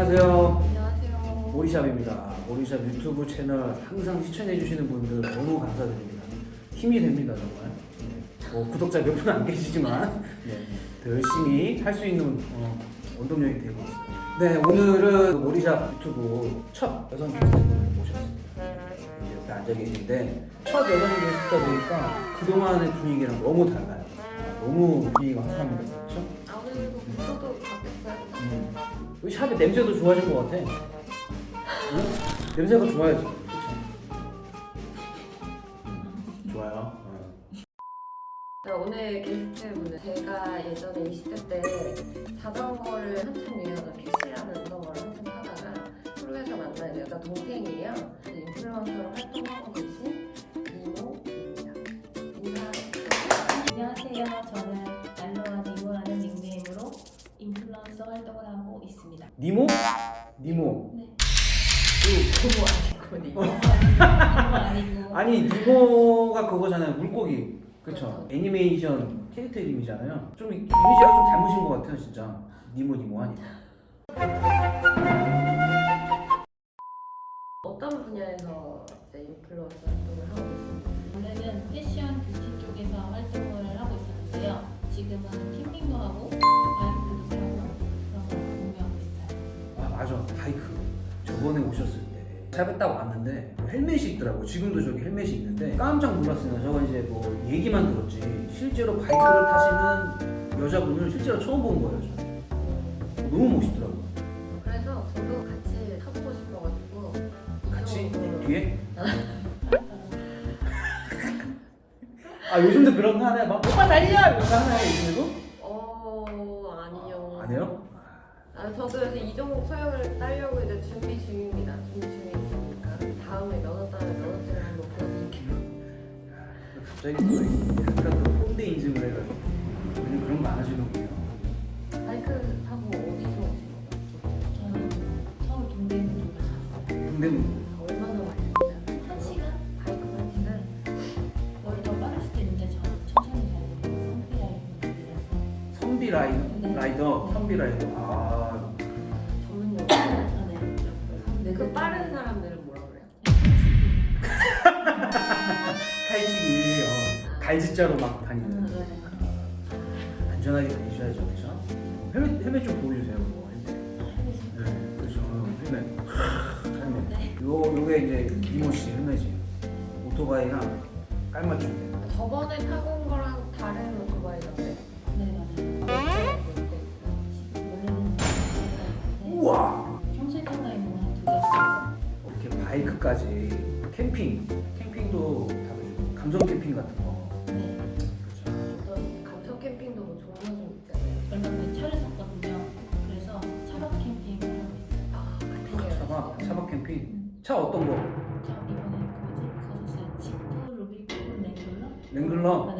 안녕하세요. 안녕하세요. 모리샵입니다. 모리샵 유튜브 채널 항상 시청해주시는 분들 너무 감사드립니다. 힘이 됩니다, 정말. 네. 뭐 구독자 몇 분 안 계시지만 네. 더 열심히 할 수 있는 어, 원동력이 되고 있습니다. 네, 오늘은 모리샵 유튜브 첫 여성 게스트분을 모셨습니다. 이제 옆에 앉아 계신데 첫 여성 게스트다 보니까 그동안의 분위기랑 너무 달라요. 너무 분위기가 화사합니다. 그렇죠? 아무래도 구조도 바뀌었어요. 음. 우리 샵의 냄새도 좋아진 것 같아. 응? 냄새가 좋아야지. 그쵸? 음, 좋아요. 어. 자, 오늘 게스트분은 제가 예전에 20대 때 자전거를 한참 유행하던 캐시라는 자전거를 한참 타다가 프로에서 만난 여자 동생이에요. 인플루언서로 활동하고 계신 니모? 니모. 네. 이모 아니고 니모. 아니고 아니 니모가 그거잖아요. 물고기. 그쵸? 그쵸. 애니메이션 캐릭터 이름이잖아요. 좀 이- 이미지가 좀 닮으신 것 같아요, 진짜. 니모 니모 하니까. 어떤 분야에서 이제 인플루언서 활동을 하고 있습니다. 원래는 패션 뷰티 쪽에서 활동을 하고 있었는데요. 지금은 캠핑도 하고 바이크도 타고 아 맞아 바이크. 저번에 오셨을 때. 딱 왔는데 헬멧이 있더라고 지금도 저기 헬멧이 있는데 깜짝 놀랐어요 저거 이제 뭐 얘기만 들었지. 실제로 바이크를 타시는 여자분을 실제로 처음 본 거예요 저 너무 멋있더라고요. 그래서 저도 같이 타보고 싶어가지고 같이? 이쪽으로 뒤에? 아 요즘도 그런 거 하나요? 막 오빠 달려! 거 하나요 요즘에도? 어 아니요. 안 해요? 아 저도 그래서 이종 소형을 따려고 이제 준비 중입니다. 준비 중에 있으니까 다음에 면허 따면 면허증을 한번 보여드릴게요. 갑자기 또 약간 또 꼰대 인증을 해가지고 요즘 그런 거 안 하시는군요 바이크 타고 어디서 오신 거죠? 저는 서울 동대문 쪽에서 왔어요. 동대문 얼마나 많이 걸리나요? 한 시간? 바이크 한 시간? 원래 더 빠를 수도 있는데 저는 천천히 달리고 성비라이드라서 선비 라이, 네. 라이더 선비 라이더 아 그 빠른 사람들은 뭐라 그래요? 칼치기 어, 갈짓자로 막 다니는 음, 네. 안전하게 다니셔야죠 그렇죠? 헬멧, 헬멧 좀 보여주세요 그거 헬멧 아, 네 그렇죠 헬멧 헬멧 네. 요, 요게 이제 이모씨 헬멧이에요 오토바이랑 깔맞춤 저번에 타고 온 거랑 다른 오토바이던데. 바이크까지 캠핑 캠핑도 다르죠 감성 캠핑 같은 거 네. 그렇죠 어떤 감성 캠핑도 뭐 종류 좀 있잖아요. 얼마 전에 차를 샀거든요. 그래서 차박 캠핑을 하고 있어요. 아 같은 게 차박 아니시죠? 차박 캠핑 차 어떤 거? 저 이번에 그 뭐지? 그거 샀어요. 지프 루비콘 랭글러? 랭글러?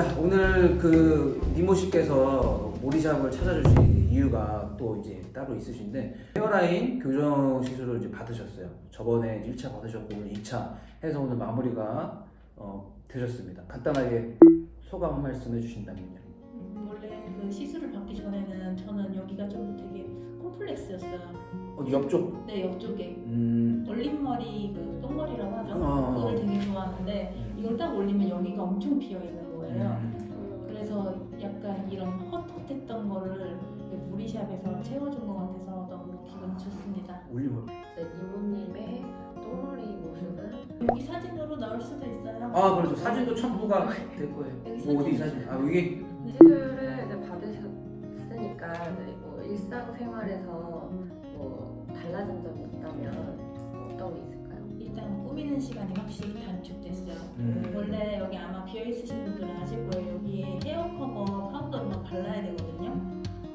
자 오늘 그 니모 씨께서 모리샵을 찾아주신 이유가 또 이제 따로 있으신데 헤어라인 교정 시술을 이제 받으셨어요. 저번에 1차 받으셨고 오늘 2차 해서 오늘 마무리가 어, 되셨습니다. 간단하게 소감 한 말씀 해주신다면요. 음, 원래 그 시술을 받기 전에는 저는 여기가 좀 되게 콤플렉스였어요. 어디 옆쪽? 네, 옆쪽에. 음, 올림머리 그 똥머리라고 하죠. 어. 그걸 되게 좋아하는데 이걸 딱 올리면 여기가 엄청 비어 있는 거예요. 음, 그래서 약간 이런 헛헛했던 거를 무리샵에서 채워준 것 같아서 너무 기분 좋습니다. 올리브. 이모님의 똥머리 모습은 여기 사진으로 넣을 수도 있어요. 아 그렇죠. 사진도 첨부가 될 거예요. 여기 뭐 어디 사진. 사진? 아 여기 시술을 이제 받으셨으니까 이제 뭐 일상생활에서 뭐 달라진 점이 있다면 어떤 게 있을까요? 일단 꾸미는 시간이 확실히 단축 비어 있으신 분들은 아실 거예요. 여기에 헤어 커버 파우더를 막 발라야 되거든요.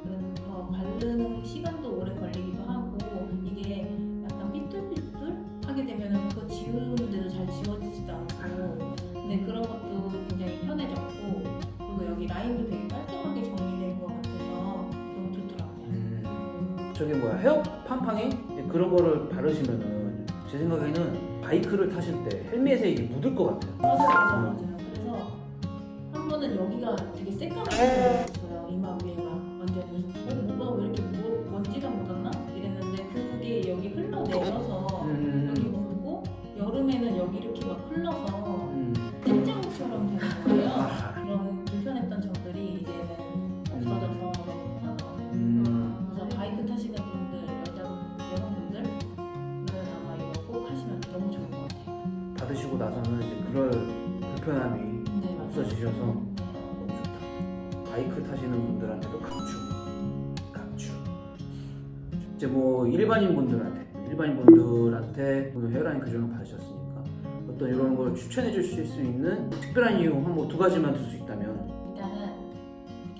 그래서 바르는 시간도 오래 걸리기도 하고 이게 약간 삐뚤삐뚤하게 되면은 그거 지우는데도 잘 지워지지도 않고 근데 그런 것도 굉장히 편해졌고 그리고 여기 라인도 되게 깔끔하게 정리된 것 같아서 너무 좋더라고요. 음, 저기 뭐야 헤어 팡팡이 그런 거를 바르시면은 제제 생각에는 바이크를 타실 때 헬멧에 이게 묻을 것 같아요. 맞아요, 맞아요, 음. 맞아요. 한 번은 여기가 되게 새까맣게 보였었어요. 이마 위에가 완전히. 어, 뭐가 왜 이렇게 뭐, 먼지가 묻었나? 이랬는데 그게 여기 흘러내려서 음. 여기 묻고 여름에는 여기 이렇게 막 흘러서 음. 땡장처럼 되는 거예요. 아하. 이런 불편했던 점들이 이제는 없어져서 너무 편하더라고요. 음. 그래서 바이크 타시는 분들, 여자 여성분들은 아마 이거 꼭 하시면 너무 좋을 것 같아요. 받으시고 나서는 이제 그럴 불편함이 네. 없어지셔서 너무 좋다. 바이크 타시는 분들한테도 강추. 강추. 이제 뭐 일반인 분들한테 일반인 분들한테 오늘 헤어라인 교정을 받으셨으니까 어떤 이런 걸 추천해 주실 수 있는 특별한 이유 한 뭐 두 가지만 들 수 있다면 일단은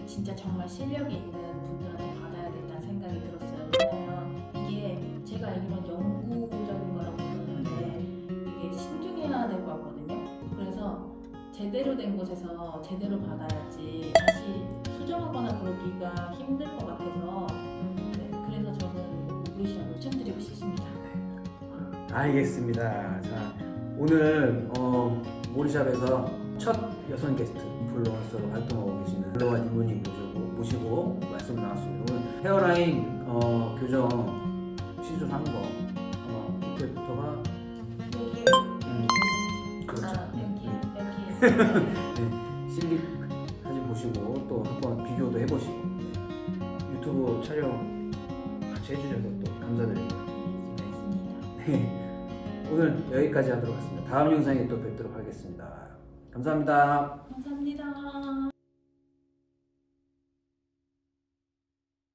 진짜 정말 실력이 있는 분들한테 제대로 된 곳에서 제대로 받아야지 다시 수정하거나 그러기가 힘들 것 같아서 네, 그래서 저는 루시안 추천드리고 싶습니다. 알겠습니다. 자 오늘 어, 모리샵에서 첫 여성 게스트 인플루언서로 활동하고 계시는 블로와 니모님 모시고, 모시고 말씀 나눴습니다. 오늘 헤어라인 어, 교정 시술한 거 네, 실립 사진 보시고 또 한번 비교도 해보시고 네. 유튜브 촬영 같이 해주셔서 또 감사드리고요. 있습니다. 네. 오늘 여기까지 하도록 하겠습니다. 다음 영상에 또 뵙도록 하겠습니다. 감사합니다. 감사합니다.